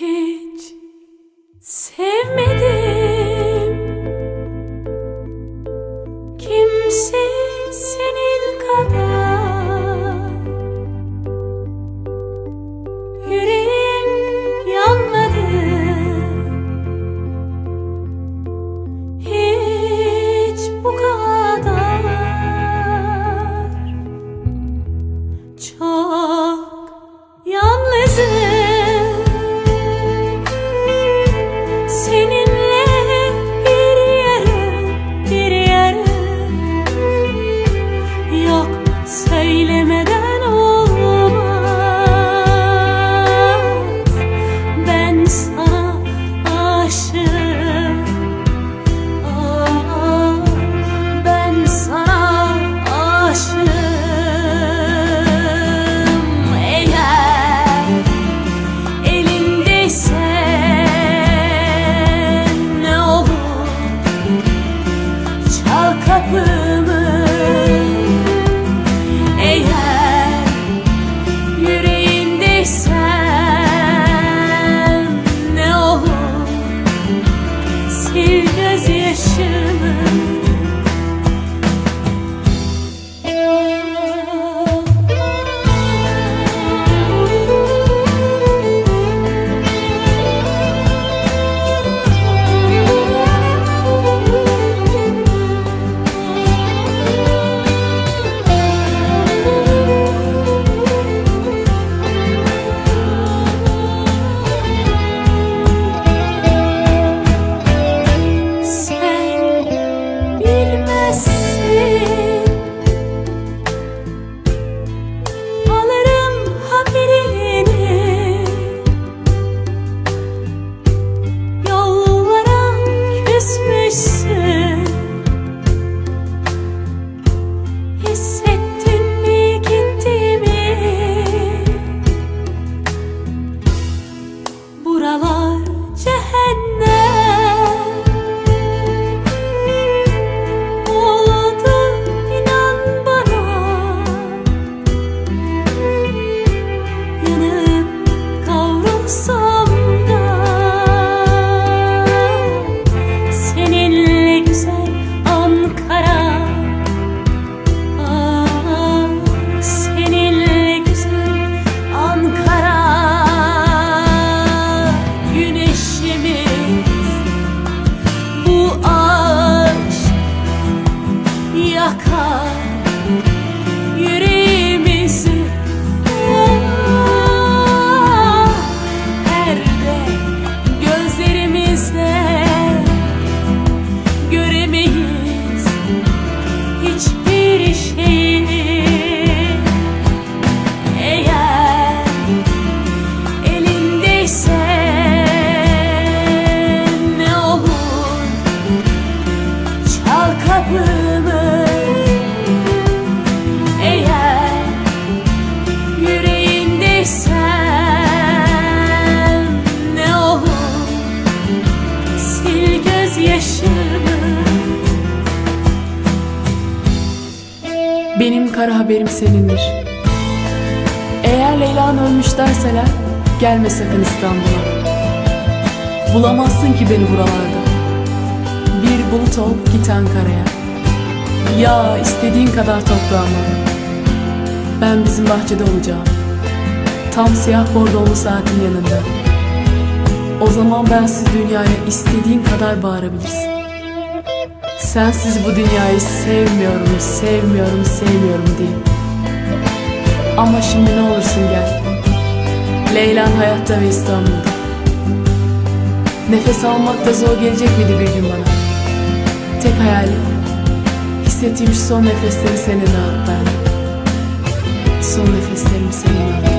Hiç sevmedim. Kimse senin kadar sil gözyaşımı Benim kara haberim senindir. Eğer Leyla'nın ölmüş derseler gelme sakın İstanbul'a. Bulamazsın ki beni buralarda. Bir bulut ol git Ankara'ya. Ya istediğin kadar toprağıma. Ben bizim bahçede olacağım. Tam siyah bordolu saatin yanında. O zaman bensiz dünyaya istediğin kadar bağırabilirsin. Sensiz bu dünyayı sevmiyorum, sevmiyorum, sevmiyorum diye. Ama şimdi ne olursun gel. Leylan hayatta ve İstanbul'da. Nefes almak da zor gelecek miydi bir gün bana? Tek hayalim hissettiğim şu son nefesleri seninle at ben. Son nefeslerimi seninle at.